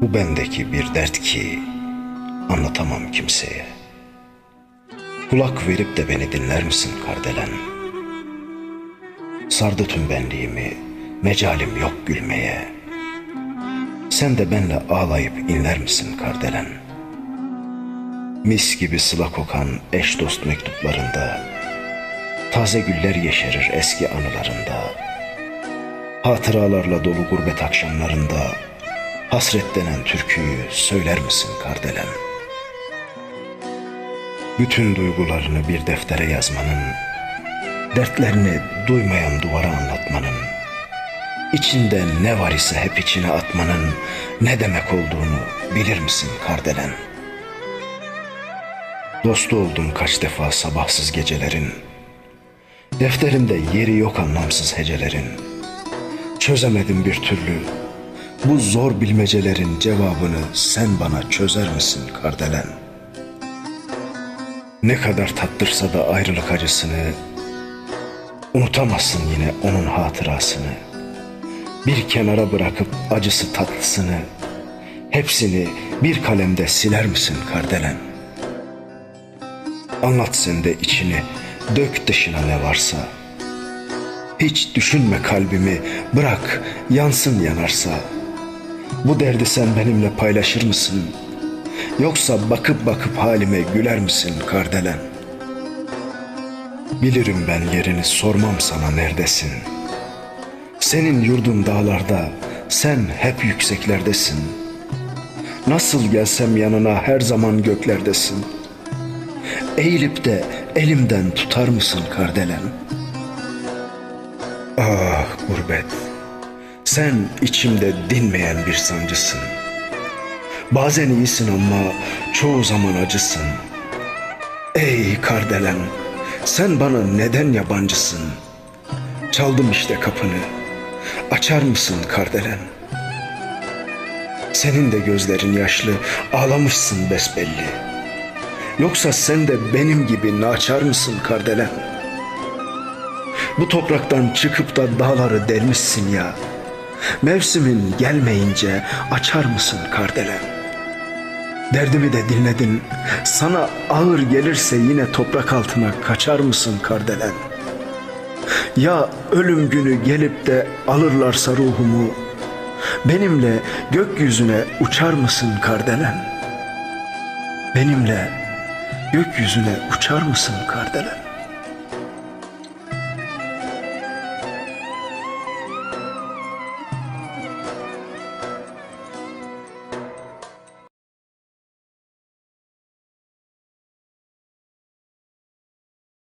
Bu bendeki bir dert ki anlatamam kimseye. Kulak verip de beni dinler misin kardelen? Sardı tüm benliğimi, mecalim yok gülmeye. Sen de benle ağlayıp inler misin kardelen? Mis gibi sıla kokan eş dost mektuplarında, taze güller yeşerir eski anılarında. Hatıralarla dolu gurbet akşamlarında, hasret denen türküyü söyler misin kardelen? Bütün duygularını bir deftere yazmanın, dertlerini duymayan duvara anlatmanın, içinde ne var ise hep içine atmanın ne demek olduğunu bilir misin kardelen? Dostu oldum kaç defa sabahsız gecelerin, defterimde yeri yok anlamsız hecelerin, çözemedim bir türlü bu zor bilmecelerin cevabını sen bana çözer misin kardelen? Ne kadar tattırsa da ayrılık acısını, unutamazsın yine onun hatırasını. Bir kenara bırakıp acısı tatlısını, hepsini bir kalemde siler misin kardelen? Anlat sen de içini, dök dışına ne varsa. Hiç düşünme kalbimi, bırak yansın yanarsa. Bu derdi sen benimle paylaşır mısın? Yoksa bakıp bakıp halime güler misin kardelen? Bilirim ben yerini sormam sana neredesin. Senin yurdun dağlarda, sen hep yükseklerdesin. Nasıl gelsem yanına her zaman göklerdesin. Eğilip de elimden tutar mısın kardelen? Ah gurbet, sen içimde dinmeyen bir sancısın. Bazen iyisin ama çoğu zaman acısın. Ey kardelen, sen bana neden yabancısın? Çaldım işte kapını. Açar mısın kardelen? Senin de gözlerin yaşlı, ağlamışsın besbelli. Yoksa sen de benim gibi naçar mısın kardelen? Bu topraktan çıkıp da dağları delmişsin ya. Mevsimin gelmeyince açar mısın kardelen? Derdimi de dinledin. Sana ağır gelirse yine toprak altına kaçar mısın kardelen? Ya ölüm günü gelip de alırlarsa ruhumu, benimle gökyüzüne uçar mısın kardelen? Benimle gökyüzüne uçar mısın kardelen?